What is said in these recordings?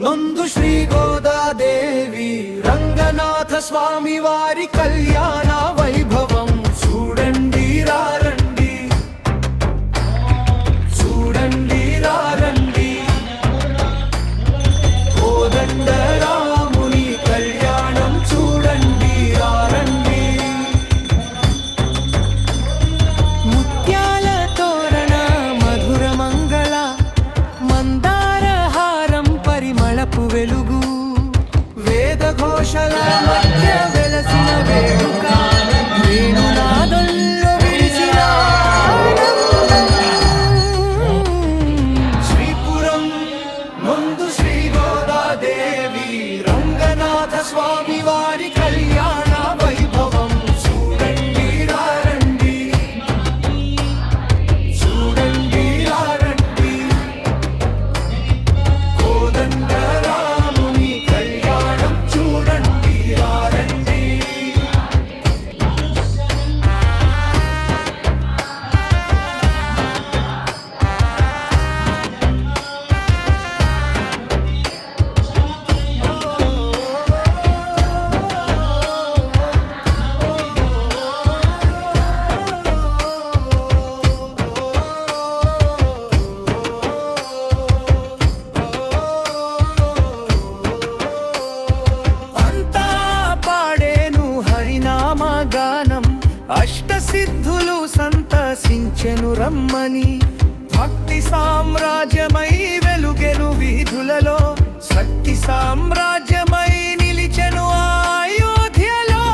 ముందు శ్రీ గోదాదేవి రంగనాథ స్వామి వారి కళ్యాణ వెలుగు వేద ఘోషల మధ్య వెలసిన వేడుక వేణునాదంలో విరిసిన ఆనందం. శ్రీపురం ముందు శ్రీ గోదాదేవి రంగనాథ స్వామి వారి అష్టసిద్ధులు సంతసించెను రమ్మని. భక్తి సామ్రాజ్యమై వెలుగెను వీధులలో. శక్తి సామ్రాజ్యమై నిలిచెను అయోధ్యలో.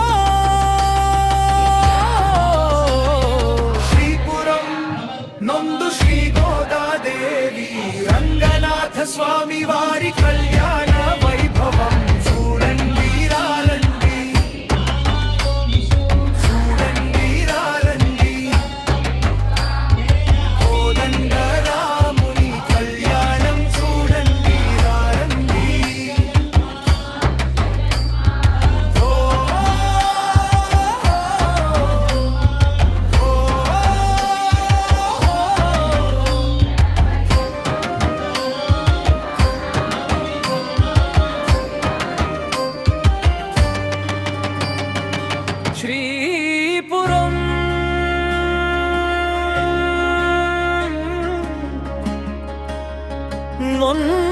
శ్రీపురం నొందు శ్రీ గోదాదేవి రంగనాథ స్వామి వారి కళ్యాణ. Onun